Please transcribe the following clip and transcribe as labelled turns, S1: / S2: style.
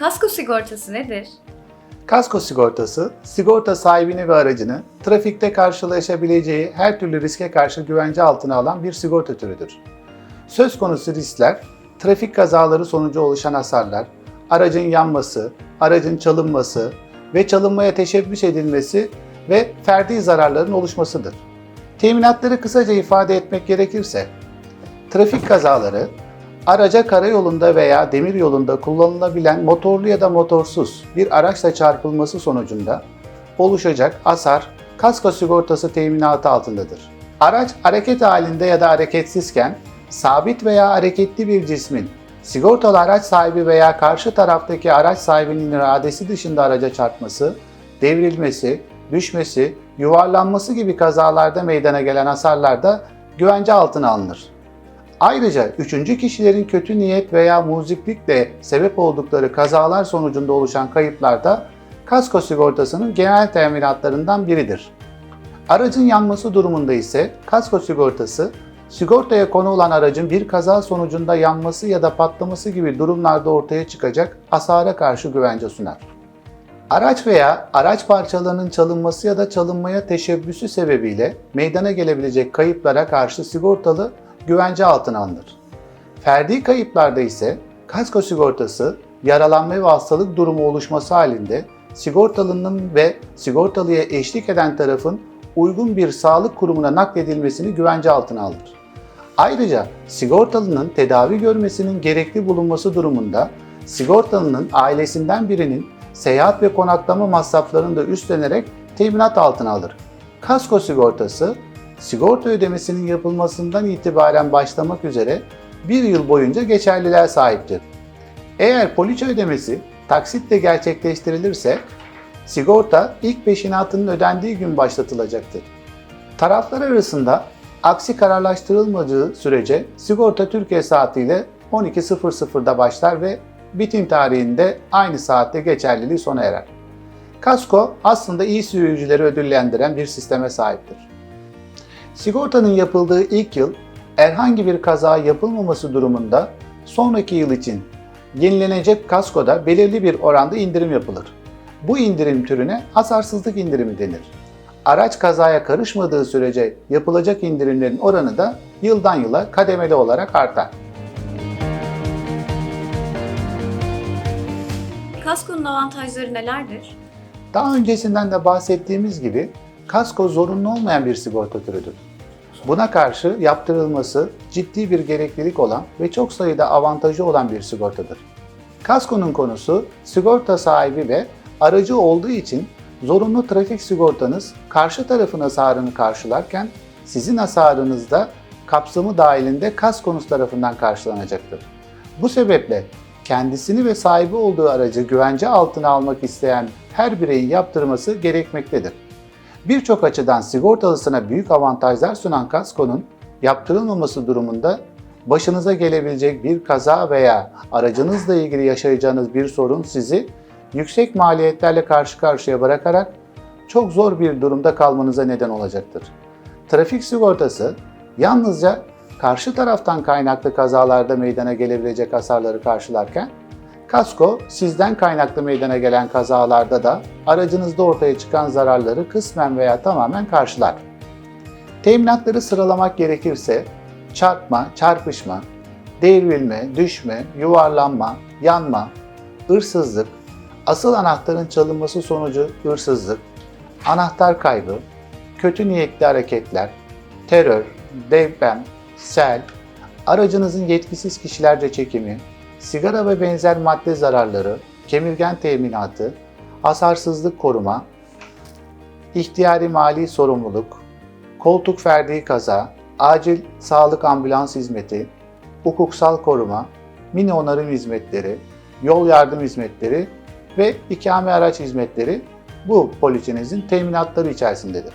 S1: Kasko sigortası nedir?
S2: Kasko sigortası, sigorta sahibini ve aracını trafikte karşılaşabileceği her türlü riske karşı güvence altına alan bir sigorta türüdür. Söz konusu riskler, trafik kazaları sonucu oluşan hasarlar, aracın yanması, aracın çalınması ve çalınmaya teşebbüs edilmesi ve ferdi zararların oluşmasıdır. Teminatları kısaca ifade etmek gerekirse, trafik kazaları, araca karayolunda veya demir yolunda kullanılabilen motorlu ya da motorsuz bir araçla çarpılması sonucunda oluşacak hasar kasko sigortası teminatı altındadır. Araç hareket halinde ya da hareketsizken sabit veya hareketli bir cismin sigortalı araç sahibi veya karşı taraftaki araç sahibinin iradesi dışında araca çarpması, devrilmesi, düşmesi, yuvarlanması gibi kazalarda meydana gelen hasarlarda güvence altına alınır. Ayrıca üçüncü kişilerin kötü niyet veya muziplikle sebep oldukları kazalar sonucunda oluşan kayıplarda kasko sigortasının genel teminatlarından biridir. Aracın yanması durumunda ise kasko sigortası, sigortaya konu olan aracın bir kaza sonucunda yanması ya da patlaması gibi durumlarda ortaya çıkacak hasara karşı güvence sunar. Araç veya araç parçalarının çalınması ya da çalınmaya teşebbüsü sebebiyle meydana gelebilecek kayıplara karşı sigortalı güvence altına alınır. Ferdi kayıplarda ise kasko sigortası yaralanma ve hastalık durumu oluşması halinde sigortalının ve sigortalıya eşlik eden tarafın uygun bir sağlık kurumuna nakledilmesini güvence altına alır. Ayrıca sigortalının tedavi görmesinin gerekli bulunması durumunda sigortalının ailesinden birinin seyahat ve konaklama masraflarını da üstlenerek teminat altına alır. Kasko sigortası sigorta ödemesinin yapılmasından itibaren başlamak üzere bir yıl boyunca geçerliliğe sahiptir. Eğer poliçe ödemesi taksitle gerçekleştirilirse sigorta ilk peşinatının ödendiği gün başlatılacaktır. Taraflar arasında aksi kararlaştırılmadığı sürece sigorta Türkiye saatiyle 12.00'da başlar ve bitim tarihinde aynı saatte geçerliliği sona erer. Kasko aslında iyi sürücüleri ödüllendiren bir sisteme sahiptir. Sigortanın yapıldığı ilk yıl herhangi bir kaza yapılmaması durumunda sonraki yıl için yenilenecek kaskoda belirli bir oranda indirim yapılır. Bu indirim türüne hasarsızlık indirimi denir. Araç kazaya karışmadığı sürece yapılacak indirimlerin oranı da yıldan yıla kademeli olarak artar.
S1: Kaskonun avantajları nelerdir?
S2: Daha öncesinden de bahsettiğimiz gibi kasko zorunlu olmayan bir sigorta türüdür. Buna karşı yaptırılması ciddi bir gereklilik olan ve çok sayıda avantajı olan bir sigortadır. Kaskonun konusu sigorta sahibi ve aracı olduğu için zorunlu trafik sigortanız karşı tarafın hasarını karşılarken sizin hasarınız da kapsamı dahilinde kaskonuz tarafından karşılanacaktır. Bu sebeple kendisini ve sahibi olduğu aracı güvence altına almak isteyen her bireyin yaptırması gerekmektedir. Birçok açıdan sigortalısına büyük avantajlar sunan kaskonun yaptırılmaması durumunda başınıza gelebilecek bir kaza veya aracınızla ilgili yaşayacağınız bir sorun sizi yüksek maliyetlerle karşı karşıya bırakarak çok zor bir durumda kalmanıza neden olacaktır. Trafik sigortası yalnızca karşı taraftan kaynaklı kazalarda meydana gelebilecek hasarları karşılarken Kasko sizden kaynaklı meydana gelen kazalarda da aracınızda ortaya çıkan zararları kısmen veya tamamen karşılar. Teminatları sıralamak gerekirse çarpma, çarpışma, devrilme, düşme, yuvarlanma, yanma, hırsızlık, asıl anahtarın çalınması sonucu hırsızlık, anahtar kaybı, kötü niyetli hareketler, terör, deprem, sel, aracınızın yetkisiz kişilerce çekimi, sigara ve benzer madde zararları, kemirgen teminatı, hasarsızlık koruma, ihtiyari mali sorumluluk, koltuk ferdi kaza, acil sağlık ambulans hizmeti, hukuksal koruma, mini onarım hizmetleri, yol yardım hizmetleri ve ikame araç hizmetleri bu poliçenizin teminatları içerisindedir.